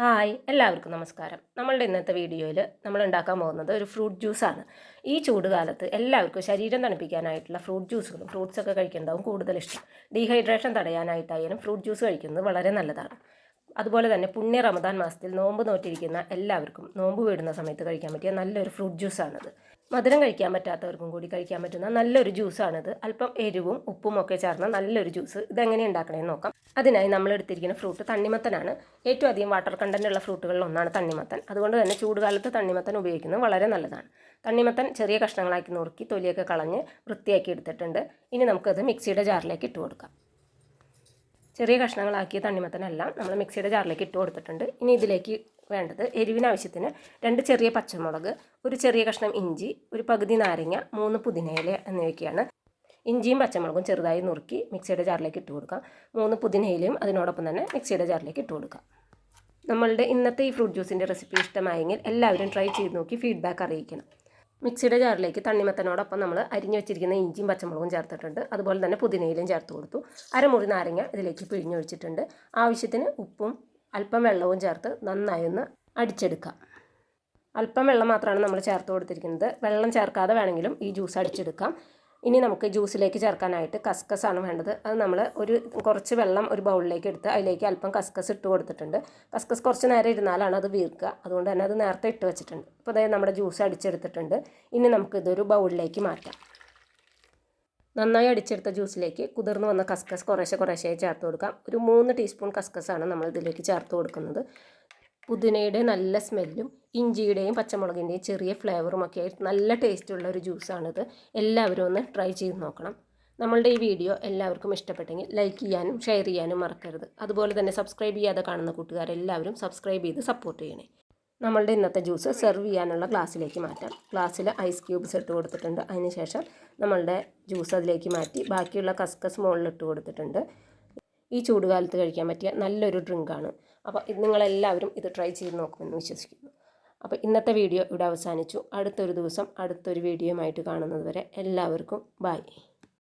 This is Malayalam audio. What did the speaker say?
ഹായ് എല്ലാവർക്കും നമസ്കാരം. നമ്മളുടെ ഇന്നത്തെ വീഡിയോയിൽ നമ്മൾ ഉണ്ടാക്കാൻ പോകുന്നത് ഒരു ഫ്രൂട്ട് ജ്യൂസാണ് ഈ ചൂടുകാലത്ത് എല്ലാവർക്കും ശരീരം തണുപ്പിക്കാനായിട്ടുള്ള ഫ്രൂട്ട് ജ്യൂസുകളും ഫ്രൂട്ട്സൊക്കെ കഴിക്കുന്നതാവും കൂടുതൽ ഇഷ്ടം. ഡീഹൈഡ്രേഷൻ തടയാനായിട്ടായാലും ഫ്രൂട്ട് ജ്യൂസ് കഴിക്കുന്നത് വളരെ നല്ലതാണ്. അതുപോലെ തന്നെ പുണ്യ റമദാൻ മാസത്തിൽ നോമ്പ് നോറ്റിരിക്കുന്ന എല്ലാവർക്കും നോമ്പ് വീടുന്ന സമയത്ത് കഴിക്കാൻ പറ്റിയ നല്ലൊരു ഫ്രൂട്ട് ജ്യൂസാണിത് മധുരം കഴിക്കാൻ പറ്റാത്തവർക്കും കൂടി കഴിക്കാൻ പറ്റുന്ന നല്ലൊരു ജ്യൂസാണിത് അല്പം എരിവും ഉപ്പും ഒക്കെ ചേർന്ന നല്ലൊരു ജ്യൂസ് ഇതെങ്ങനെ ഉണ്ടാക്കണമെന്ന് നോക്കാം. അതിനായി നമ്മൾ എടുത്തിരിക്കുന്ന ഫ്രൂട്ട് തണ്ണിമത്തനാണ്. ഏറ്റവും അധികം വാട്ടർ കണ്ടന്റ് ഉള്ള ഫ്രൂട്ടുകളിൽ ഒന്നാണ് തണ്ണിമത്തൻ. അതുകൊണ്ട് തന്നെ ചൂടുകാലത്ത് തണ്ണിമത്തൻ ഉപയോഗിക്കുന്നത് വളരെ നല്ലതാണ്. തണ്ണിമത്തൻ ചെറിയ കഷ്ണങ്ങളാക്കി നുറുക്കി തൊലിയൊക്കെ കളഞ്ഞ് വൃത്തിയാക്കി എടുത്തിട്ടുണ്ട്. ഇനി നമുക്കത് മിക്സിയുടെ ജാറിലേക്ക് ഇട്ട് കൊടുക്കാം. ചെറിയ കഷ്ണങ്ങളാക്കിയ തണ്ണിമത്തനെല്ലാം നമ്മൾ മിക്സിയുടെ ജാറിലേക്ക് ഇട്ട് കൊടുത്തിട്ടുണ്ട്. ഇനി ഇതിലേക്ക് വേണ്ടത് എരിവിനാവശ്യത്തിന് രണ്ട് ചെറിയ പച്ചമുളക് ഒരു ചെറിയ കഷ്ണം ഇഞ്ചി ഒരു പകുതി നാരങ്ങ മൂന്ന് പുതിനയില എന്നിവയ്ക്കാണ് ഇഞ്ചിയും പച്ചമുളകും ചെറുതായി നുറുക്കി മിക്സിയുടെ ജാറിലേക്ക് ഇട്ട് കൊടുക്കാം. മൂന്ന് പുതിനയിലയും അതിനോടൊപ്പം തന്നെ മിക്സിയുടെ ജാറിലേക്ക് ഇട്ട് കൊടുക്കാം. നമ്മളുടെ ഇന്നത്തെ ഈ ഫ്രൂട്ട് ജ്യൂസിന്റെ റെസിപ്പി ഇഷ്ടമായെങ്കിൽ എല്ലാവരും ട്രൈ ചെയ്ത് നോക്കി ഫീഡ്ബാക്ക് അറിയിക്കണം. മിക്സിയുടെ ജാറിലേക്ക് തണ്ണിമത്തനോടൊപ്പം നമ്മൾ അരിഞ്ഞു വെച്ചിരിക്കുന്ന ഇഞ്ചിയും പച്ചമുളകും ചേർത്തിട്ടുണ്ട്. അതുപോലെ തന്നെ പുതിനയിലും ചേർത്ത് കൊടുത്തു. അരമുറി നാരങ്ങ ഇതിലേക്ക് പിഴിഞ്ഞൊഴിച്ചിട്ടുണ്ട്. ആവശ്യത്തിന് ഉപ്പും അല്പം വെള്ളവും ചേർത്ത് നന്നായി ഒന്ന് അടിച്ചെടുക്കാം. അല്പം വെള്ളം മാത്രമാണ് നമ്മൾ ചേർത്ത് കൊടുത്തിരിക്കുന്നത്. വെള്ളം ചേർക്കാതെ വേണമെങ്കിലും ഈ ജ്യൂസ് അടിച്ചെടുക്കാം. ഇനി നമുക്ക് ജ്യൂസിലേക്ക് ചേർക്കാനായിട്ട് കസ്കസ് ആണ് വേണ്ടത്. അത് നമ്മൾ ഒരു കുറച്ച് വെള്ളം ഒരു ബൗളിലേക്ക് എടുത്ത് അതിലേക്ക് അല്പം കസ്കസ് ഇട്ട് കൊടുത്തിട്ടുണ്ട്. കസ്കസ് കുറച്ച് നേരം ഇരുന്നാലാണ് അത് വീർക്കുക. അതുകൊണ്ട് തന്നെ അത് നേരത്തെ ഇട്ട് വെച്ചിട്ടുണ്ട്. അപ്പോൾ അതായത് നമ്മുടെ ജ്യൂസ് അടിച്ചെടുത്തിട്ടുണ്ട്. ഇനി നമുക്ക് ഇതൊരു ബൗളിലേക്ക് മാറ്റാം. നന്നായി അടിച്ചെടുത്ത ജ്യൂസിലേക്ക് കുതിർന്ന് വന്ന കസ്കസ് കുറേശ്ശെ കുറേശ്ശെ ചേർത്ത് കൊടുക്കാം. ഒരു മൂന്ന് ടീസ്പൂൺ കസ്കസാണ് നമ്മൾ ഇതിലേക്ക് ചേർത്ത് കൊടുക്കുന്നത്. പുതിനയുടെ നല്ല സ്മെല്ലും ഇഞ്ചിയുടെയും പച്ചമുളകിന്റെയും ചെറിയ ഫ്ലേവറും ഒക്കെ ആയിട്ട് നല്ല ടേസ്റ്റുള്ള ഒരു ജ്യൂസാണിത് എല്ലാവരും ഒന്ന് ട്രൈ ചെയ്ത് നോക്കണം. നമ്മളുടെ ഈ വീഡിയോ എല്ലാവർക്കും ഇഷ്ടപ്പെട്ടെങ്കിൽ ലൈക്ക് ചെയ്യാനും ഷെയർ ചെയ്യാനും മറക്കരുത്. അതുപോലെ തന്നെ സബ്സ്ക്രൈബ് ചെയ്യാതെ കാണുന്ന കൂട്ടുകാരെല്ലാവരും സബ്സ്ക്രൈബ് ചെയ്ത് സപ്പോർട്ട് ചെയ്യണേ. നമ്മളുടെ ഇന്നത്തെ ജ്യൂസ് സെർവ് ചെയ്യാനുള്ള ഗ്ലാസ്സിലേക്ക് മാറ്റാം. ഗ്ലാസ്സിൽ ഐസ് ക്യൂബ്സ് ഇട്ട് കൊടുത്തിട്ടുണ്ട്. അതിനുശേഷം നമ്മളുടെ ജ്യൂസ് അതിലേക്ക് മാറ്റി ബാക്കിയുള്ള കസ്കസ് മുകളിൽ ഇട്ട് കൊടുത്തിട്ടുണ്ട്. ഈ ചൂടുകാലത്ത് കഴിക്കാൻ പറ്റിയ നല്ലൊരു ഡ്രിങ്കാണ് അപ്പോൾ നിങ്ങളെല്ലാവരും ഇത് ട്രൈ ചെയ്ത് നോക്കുമെന്ന് വിശ്വസിക്കുന്നു. അപ്പോൾ ഇന്നത്തെ വീഡിയോ ഇവിടെ അവസാനിച്ചു. അടുത്തൊരു ദിവസം അടുത്തൊരു വീഡിയോയുമായിട്ട് കാണുന്നത് വരെ എല്ലാവർക്കും ബായ്